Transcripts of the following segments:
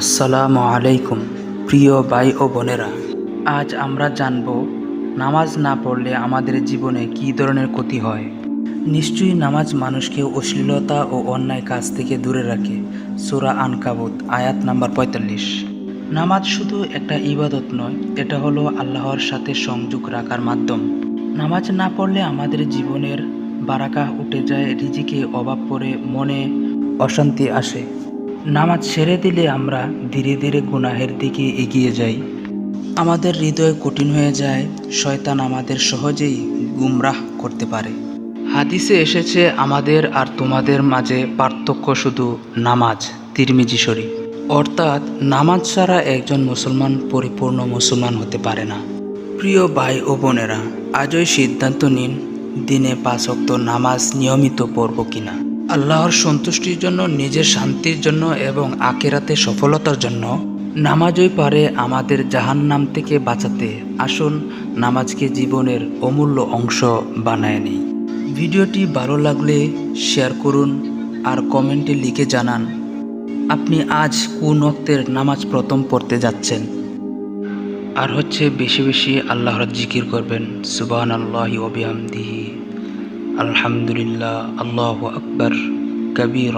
আসসালামু আলাইকুম, প্রিয় ভাই ও বোনেরা। আজ আমরা জানব, নামাজ না পড়লে আমাদের জীবনে কী ধরনের ক্ষতি হয়? নিশ্চয়ই নামাজ মানুষকে অশ্লীলতা ও অন্যায় কাজ থেকে দূরে রাখে। সুরা আনকাবুত, আয়াত নাম্বার পঁয়তাল্লিশ। নামাজ শুধু একটা ইবাদত নয়, এটা হলো আল্লাহর সাথে সংযোগ রাখার মাধ্যম। নামাজ না পড়লে আমাদের জীবনের বারাকা উঠে যায়, রিজিকে অভাব পড়ে, মনে অশান্তি আসে। নামাজ ছেড়ে দিলে আমরা ধীরে ধীরে গুনাহের দিকে এগিয়ে যাই। আমাদের হৃদয় কঠিন হয়ে যায়, শয়তান আমাদের সহজেই গুমরাহ করতে পারে। হাদিসে এসেছে, আমাদের আর তোমাদের মাঝে পার্থক্য শুধু নামাজ, তিরমিজি শরীফ। অর্থাৎ, নামাজ ছাড়া একজন মুসলমান পরিপূর্ণ মুসলমান হতে পারে না। প্রিয় ভাই ও বোনেরা, আজই সিদ্ধান্ত নিন, দিনে পাঁচ অক্ত নামাজ নিয়মিত পড়ব কিনা। আল্লাহর সন্তুষ্টির জন্য, নিজের শান্তির জন্য এবং আকেরাতে সফলতার জন্য নামাজই পারে আমাদের জাহান্নাম থেকে বাঁচাতে। আসুন, নামাজকে জীবনের অমূল্য অংশ বানায় নিই। ভিডিওটি ভালো লাগলে শেয়ার করুন আর কমেন্টে লিখে জানান, আপনি আজ কোন অক্তের নামাজ প্রথম পড়তে যাচ্ছেন? আর হচ্ছে বেশি বেশি আল্লাহর জিকির করবেন সুবাহ আল্লাহি ওবিহামদিহি আলহামদুলিল্লাহ, আল্লাহ আকবর, কবির।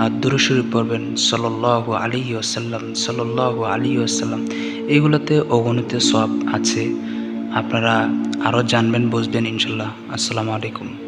আর দুরুশরী পড়বেন সল্লাহ আলী আসাল্লাম সল্লাহ আলী আসাল্লাম এইগুলোতে অগণিত সব আছে। আপনারা আরও জানবেন, বুঝবেন ইনশাল্লাহ। আসসালামু আলাইকুম।